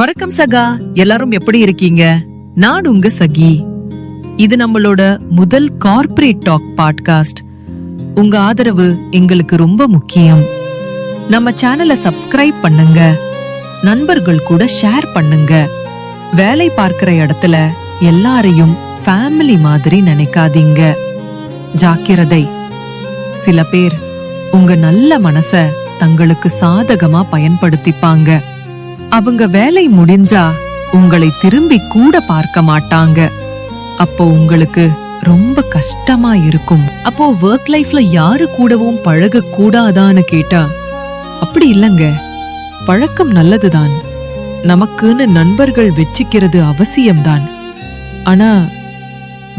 வணக்கம் சகா. எல்லாரும் எப்படி இருக்கீங்க? நான் உங்க சகி. இது நம்மளோட முதல் கார்ப்பரேட் டாக் பாட்காஸ்ட் உங்க ஆதரவு எங்களுக்கு ரொம்ப முக்கியம். நம்ம சேனலை சப்ஸ்கிரைப் பண்ணுங்க. நண்பர்கள் கூட ஷேர் பண்ணுங்க. வேலை பார்க்கிற இடத்துல எல்லாரையும் ஃபேமிலி மாதிரி நினைக்காதீங்க. ஜாக்கிரதை. சில பேர் உங்க நல்ல மனச தங்களுக்கு சாதகமா பயன்படுத்திப்பாங்க. அவங்க வேலை முடிஞ்சா உங்களை திரும்பி கூட பார்க்க மாட்டாங்க. அப்போ உங்களுக்கு ரொம்ப கஷ்டமா இருக்கும். அப்போ ஒர்க் லைஃப்ல யாரு கூடவும் பழக கூடாதான்னு கேட்டா அப்படி இல்லங்க. பழக்கம் நல்லதுதான். நமக்குன்னு நண்பர்கள் வச்சுக்கிறது அவசியம்தான். ஆனா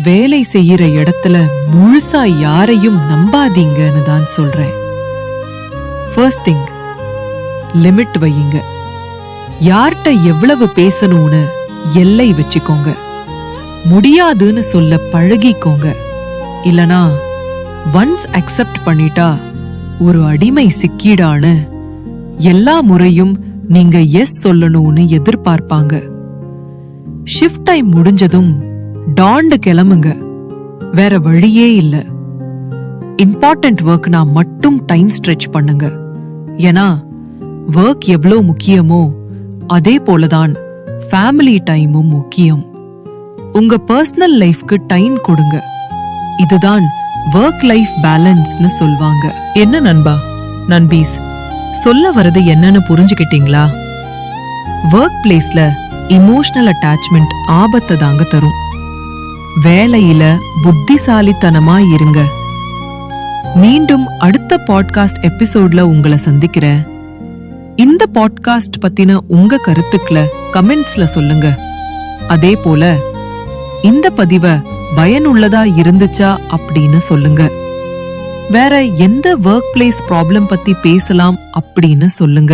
வேலை செய்யற இடத்துல முழுசா யாரையும் நம்பாதீங்கன்னு தான் சொல்றேன். ஃபர்ஸ்ட் திங் லிமிட் வையுங்க. யார்கிட்ட எவ்வளவு பேசணும்னு எல்லை வச்சுக்கோங்க. முடியாதுன்னு சொல்ல பழகிக்கோங்க. இல்லனா ஒன்ஸ் அக்செப்ட் பண்ணிட்டா ஒரு அடிமை சிக்கிடான்னு எல்லா முறையும் நீங்க எஸ் சொல்லணும்னு எதிர்பார்ப்பாங்க. ஷிஃப்ட் டைம் முடிஞ்சதும் டாண்டு கிளம்புங்க. வேற வழியே இல்ல. இம்பார்ட்டன்ட் ஒர்க்னா மட்டும் டைம் ஸ்ட்ரெச் பண்ணுங்க. ஏன்னா ஒர்க் எவ்வளோ முக்கியமோ அதே போலதான் ஃபேமிலி டைமும் முக்கியம். உங்க பர்சனல் லைஃப்க்கு டைம் கொடுங்க. இதுதான் ஒர்க் லைஃப் பேலன்ஸ்னு சொல்வாங்க. என்ன நண்பா? நண்பீஸ் சொல்ல வரது என்னன்னு புரிஞ்சுக்கிட்டீங்களா? ஒர்க் பிளேஸ்ல இமோஷனல் அட்டாச்மெண்ட் ஆபத்தை தாங்க தரும். வேலையில புத்திசாலித்தனமா இருங்க. மீண்டும் அடுத்த பாட்காஸ்ட் எபிசோட்ல உங்களை சந்திக்கிறேன். இந்த பாட்காஸ்ட் பத்தின உங்க கருத்துக்களை கமெண்ட்ஸ்ல சொல்லுங்க. அதே போல இந்த பதிவை பயனுள்ளதா இருந்துச்சா அப்படின்னு சொல்லுங்க. வேற எந்த ஒர்க் பிளேஸ் ப்ராப்ளம் பத்தி பேசலாம் அப்படின்னு சொல்லுங்க.